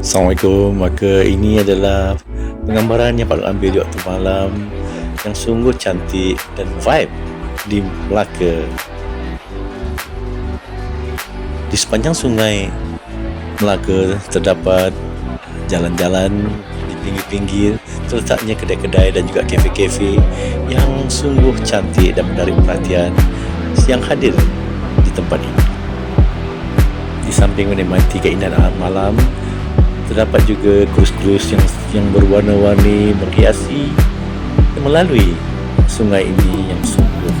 Assalamualaikum. Maka ini adalah Penggambaran yang patut ambil di waktu malam Yang sungguh cantik Dan vibe Di Melaka. Di sepanjang sungai Melaka Terdapat Jalan-jalan Di pinggir-pinggir Terletaknya kedai-kedai Dan juga kafe-kafe Yang sungguh cantik Dan menarik perhatian Yang hadir Di tempat ini. Di samping menikmati keindahan alam malam terdapat juga krus-krus yang yang berwarna-warni menghiasi melalui sungai ini yang sungguh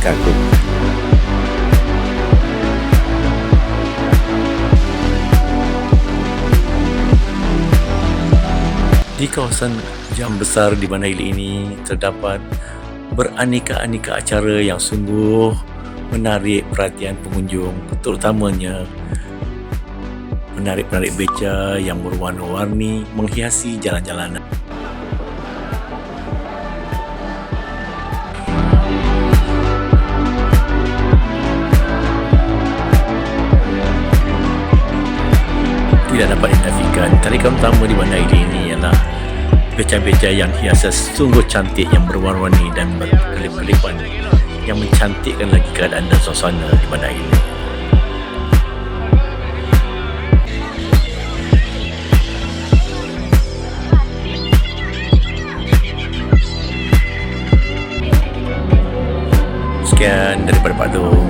kagum. Di kawasan jam besar di Bandar Hilir ini terdapat beraneka-aneka acara yang sungguh menarik perhatian pengunjung terutamanya menarik-penarik beca yang berwarna-warni menghiasi jalan-jalanan. Tidak dapat dinafikan, tarikan utama di Bandar ini ialah beca-beca yang hiasan sungguh cantik yang berwarna-warni dan berkelip-kelipan yang mencantikkan lagi keadaan dan suasana di Bandar Hilir. Sekian daripada Pak Long.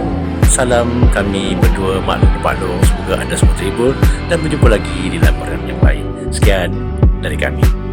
Salam kami berdua maklum Pak Long. Semoga anda semua terhibur dan berjumpa lagi di laporan yang lain. Sekian dari kami.